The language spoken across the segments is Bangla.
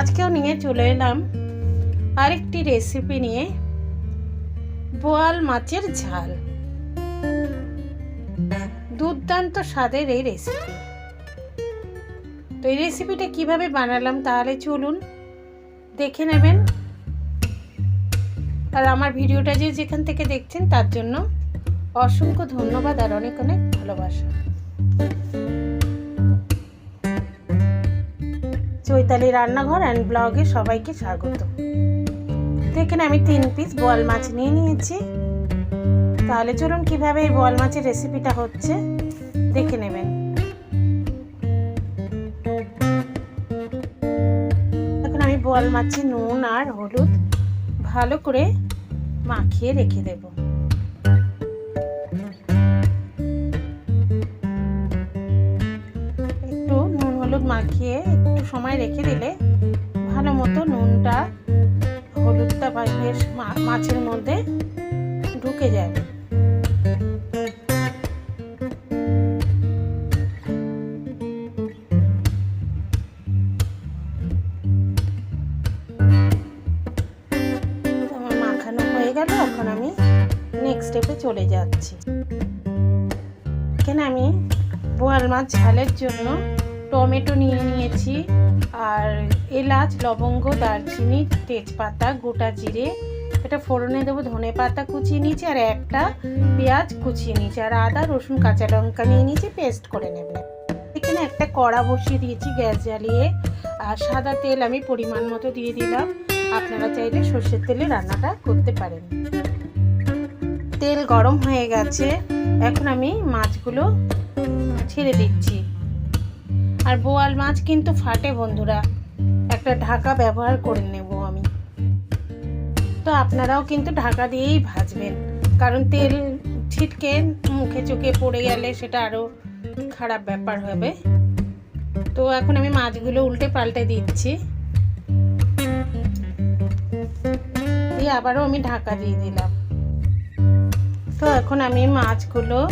আজকেও নিয়ে চলে এলাম আরেকটি রেসিপি নিয়ে বোয়াল মাছের ঝাল। দুর্দান্ত স্বাদের এই রেসিপি তো এই রেসিপিটা কীভাবে বানালাম তাহলে চলুন দেখে নেবেন। আর আমার ভিডিওটা যে যেখান থেকে দেখছেন তার জন্য অসংখ্য ধন্যবাদ আর অনেক অনেক ভালোবাসা। চৈতালি রান্নাঘর অ্যান্ড ব্লগে সবাইকে স্বাগত। তো এখানে আমি তিন পিস বোয়াল মাছ নিয়ে নিয়েছি। তাহলে চলুন কীভাবে এই বোয়াল মাছের রেসিপিটা হচ্ছে, দেখে নেবেন। এখন আমি বোয়াল মাছে নুন আর হলুদ ভালো করে মাখিয়ে রেখে দেব। সময় রেখে দিলে ভালো মতো নুনটা, হলুদটা বেশ মাছের মধ্যে ঢুকে যাবে আমার মাখানো হয়ে গেল, এখন আমি নেক্সট স্টেপে চলে যাচ্ছি। এখানে আমি বোয়াল মাছ ঝালের জন্য টমেটো নিয়ে নিয়েছি আর এলাচ, লবঙ্গ, দারচিনি, তেজপাতা, গোটা জিরে, এটা ফোড়নে দেবো, ধনে পাতা কুচিয়ে নিয়েছি আর একটা পেঁয়াজ কুচিয়ে নিয়েছি আর আদা, রসুন, কাঁচা লঙ্কা নিয়ে নিয়েছি, পেস্ট করে নেব। এখানে একটা কড়া বসিয়ে দিয়েছি গ্যাস জ্বালিয়ে আর সাদা তেল আমি পরিমাণ মতো দিয়ে দিলাম। আপনারা চাইলে সর্ষের তেলে রান্নাটা করতে পারেন। তেল গরম হয়ে গেছে। এখন আমি মাছগুলো ছেড়ে দিচ্ছি। আর বোয়াল মাছ কিন্তু ফাটে বন্ধুরা। একটা ঢাকা ব্যবহার করে নেব আমি। তো আপনারাও কিন্তু ঢাকা দিয়েই ভাজবেন। কারণ তেল ছিটকে মুখে চোখে পড়ে গেলে সেটা আরও খারাপ ব্যাপার হবে। তো এখন আমি মাছগুলো উল্টে পাল্টে দিচ্ছি। দিয়ে আবারও আমি ঢাকা দিয়ে দিলাম। তো এখন আমি মাছগুলো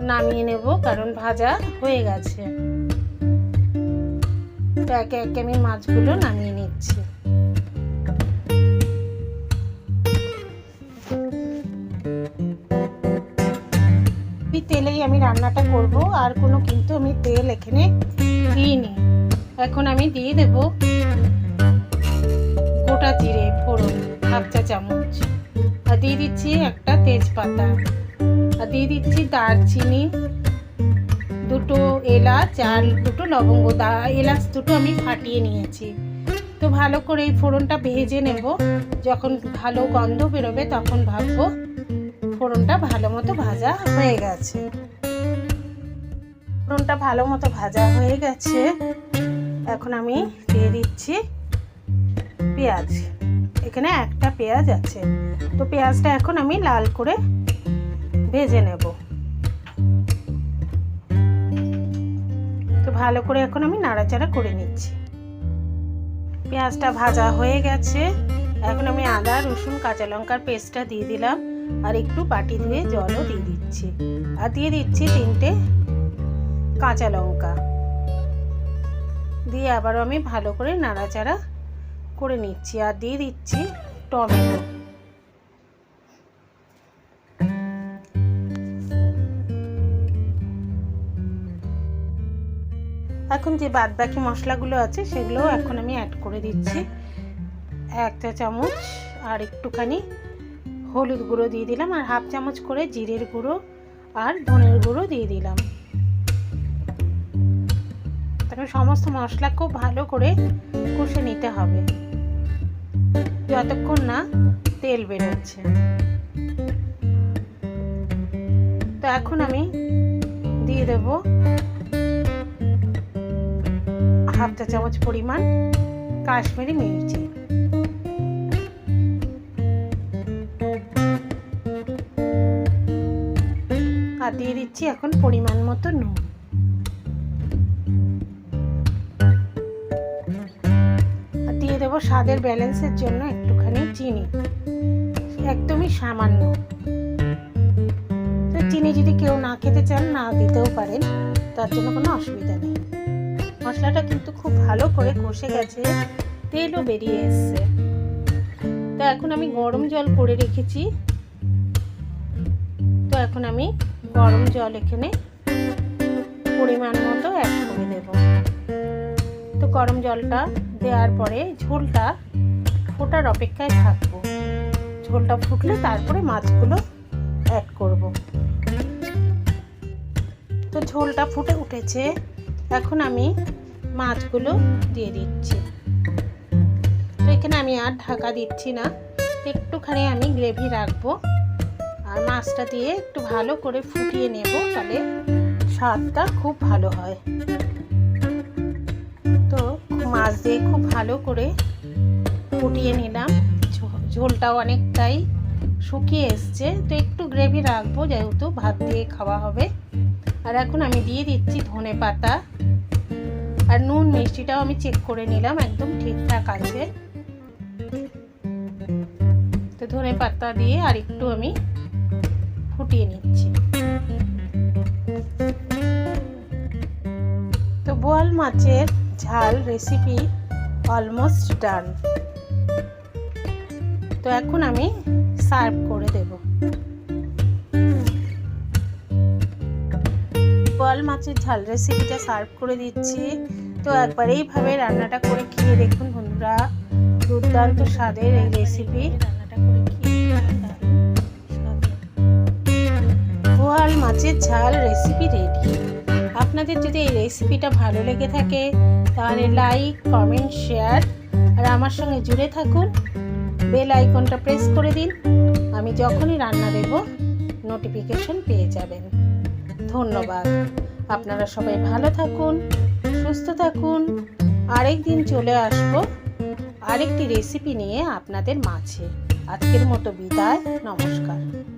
নামিয়ে নেব, কারণ ভাজা হয়ে গেছে। তো একে একে আমি মাছগুলো নামিয়ে নিচ্ছি। তেলেই আমি রান্নাটা করব, আর কোনো কিন্তু আমি তেল এখানে দিইনি। এখন আমি দিয়ে দেব গোটা জিরে, ফোড়ন, হাফ চা চামচ। আর দিয়ে দিচ্ছি একটা তেজপাতা। আর দিয়ে দিচ্ছি দারচিনি আর দুটো, লবঙ্গ, দা, এলাচ দুটো আমি ফাটিয়ে নিয়েছি। তো ভালো করে এই ফোড়নটা ভেজে নেব। যখন ভালো গন্ধ বেরোবে তখন ভাববো ফোড়নটা ভালো মতো ভাজা হয়ে গেছে। ফোড়নটা ভালো মতো ভাজা হয়ে গেছে। এখন আমি দিয়ে দিচ্ছি পেঁয়াজ। এখানে একটা পেঁয়াজ আছে। তো পেঁয়াজটা এখন আমি লাল করে ভেজে নেব। ভালো করে এখন আমি নাড়াচাড়া করে নিচ্ছি। পেঁয়াজটা ভাজা হয়ে গেছে। এখন আমি আদা, রসুন, কাঁচা লঙ্কার পেস্টটা দিয়ে দিলাম আর একটু বাটি ধুয়ে জলও দিয়ে দিচ্ছি। আর দিয়ে দিচ্ছি তিনটে কাঁচা লঙ্কা। দিয়ে আবারও আমি ভালো করে নাড়াচাড়া করে নিচ্ছি। আর দিয়ে দিচ্ছি টমেটো। এখন যে বাদ বাকি মশলাগুলো আছে সেগুলো এখন আমি অ্যাড করে দিচ্ছি। এক চা চামচ আর একটুখানি হলুদ গুঁড়ো দিয়ে দিলাম আর হাফ চামচ করে জিরের গুঁড়ো আর ধনের গুঁড়ো দিয়ে দিলাম। তারপর সমস্ত মশলা খুব ভালো করে কষে নিতে হবে। যতক্ষণ না তেল বেরোচ্ছে। তো এখন আমি দিয়ে দেব হাফ চা চামচ পরিমাণ কাশ্মীরি মির্চি। আর দিয়ে দিচ্ছি এখন পরিমাণ মতো নুন। আর দিয়ে দেবো স্বাদের ব্যালেন্সের জন্য একটুখানি চিনি। একদমই সামান্য। চিনি যদি কেউ না খেতে চান, না দিতেও পারেন, তার জন্য কোনো অসুবিধা নেই। মশলাটা কিন্তু খুব ভালো করে কষে গেছে, তেলও বেরিয়ে এসছে। তো এখন আমি গরম জল করে রেখেছি। তো এখন আমি গরম জল এখানে পরিমাণ মতো অ্যাড করে দেব তো গরম জলটা দেওয়ার পরে ঝোলটা ফোটার অপেক্ষায় থাকব। ঝোলটা ফুটলে তারপরে মাছগুলো অ্যাড করব। তো ঝোলটা ফুটে উঠেছে। এখন আমি মাছগুলো দিয়ে দিচ্ছি। তো এখানে আমি আর ঢাকা দিচ্ছি না, একটুখানি আমি গ্রেভি রাখব আর মাছটা দিয়ে একটু ভালো করে ফুটিয়ে নেব তাহলে স্বাদটা খুব ভালো হয়। তো মাছ দিয়ে খুব ভালো করে ফুটিয়ে নিলাম। ঝোলটাও অনেকটাই শুকিয়ে এসছে। তো একটু গ্রেভি রাখব, যেহেতু ভাত দিয়ে খাওয়া হবে। আর এখন আমি দিয়ে দিচ্ছি ধনে পাতা। আর নুন, মিষ্টিটাও আমি চেক করে নিলাম, একদম ঠিকঠাক আছে। তো ধনে পাতা দিয়ে আর একটু আমি ফুটিয়ে নিচ্ছি। তো বোয়াল মাছের ঝাল রেসিপি অলমোস্ট ডান তো এখন আমি সার্ভ করে দেব। বোয়াল মাছের ঝাল রেসিপিটা সার্ভ করে দিচ্ছি। তো একবার এইভাবে রান্নাটা করে খেয়ে দেখুন বন্ধুরা, দুর্দান্ত স্বাদের এই রেসিপি বোয়াল মাছের ঝাল রেসিপি রেডি আপনাদের যদি এই রেসিপিটা ভালো লেগে থাকে, তাহলে লাইক কমেন্ট শেয়ার আর আমার সঙ্গে জুড়ে থাকুন। বেল আইকনটা প্রেস করে দিন। আমি যখনই রান্না দেব নোটিফিকেশন পেয়ে যাবেন। ধন্যবাদ। আপনারা সবাই ভালো থাকুন। সুস্থ থাকুন। আরেক দিন চলে আসব। আরেকটি রেসিপি নিয়ে আপনাদের মাঝে। আজকের মতো বিদায়। নমস্কার।